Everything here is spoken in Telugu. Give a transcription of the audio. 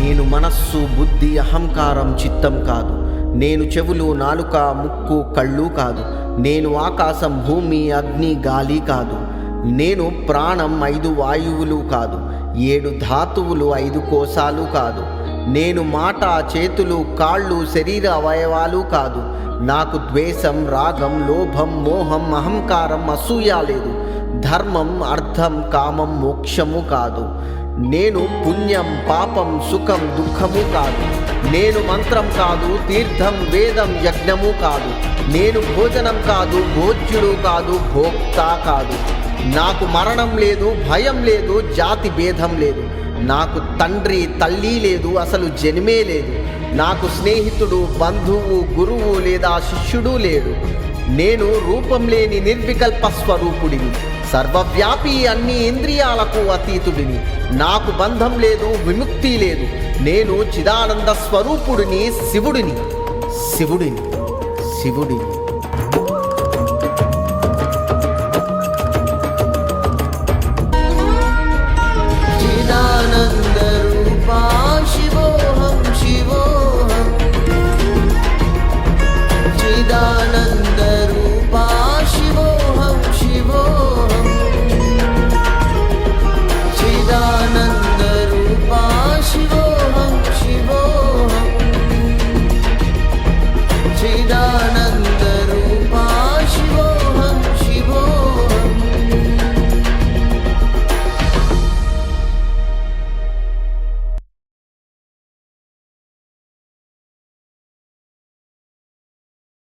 నేను మనస్సు బుద్ధి అహంకారం చిత్తం కాదు. నేను చెవులు నాలుక ముక్కు కళ్ళు కాదు. నేను ఆకాశం భూమి అగ్ని గాలి కాదు. నేను ప్రాణం ఐదు వాయువులు కాదు. ఏడు ధాతువులు ఐదు కోశాలు కాదు. నేను మాట చేతులు కాళ్ళు శరీర అవయవాలు కాదు. నాకు ద్వేషం రాగం లోభం మోహం అహంకారం అసూయ లేదు. ధర్మం అర్థం కామం మోక్షము కాదు. నేను పుణ్యం పాపం సుఖం దుఃఖము కాదు. నేను మంత్రం కాదు తీర్థం వేదం యజ్ఞము కాదు. నేను భోజనం కాదు భోజ్యుడు కాదు భోక్త కాదు. నాకు మరణం లేదు భయం లేదు జాతి భేదం లేదు. నాకు తండ్రి తల్లి లేదు అసలు జన్మే లేదు. నాకు స్నేహితుడు బంధువు గురువు లేదా శిష్యుడు లేడు. నేను రూపం లేని నిర్వికల్ప స్వరూపుడిని. సర్వవ్యాపి అన్ని ఇంద్రియాలకు అతీతుడిని. నాకు బంధం లేదు విముక్తి లేదు. నేను చిదానంద స్వరూపుడిని శివుడిని. శివుడిని. శివుడిని.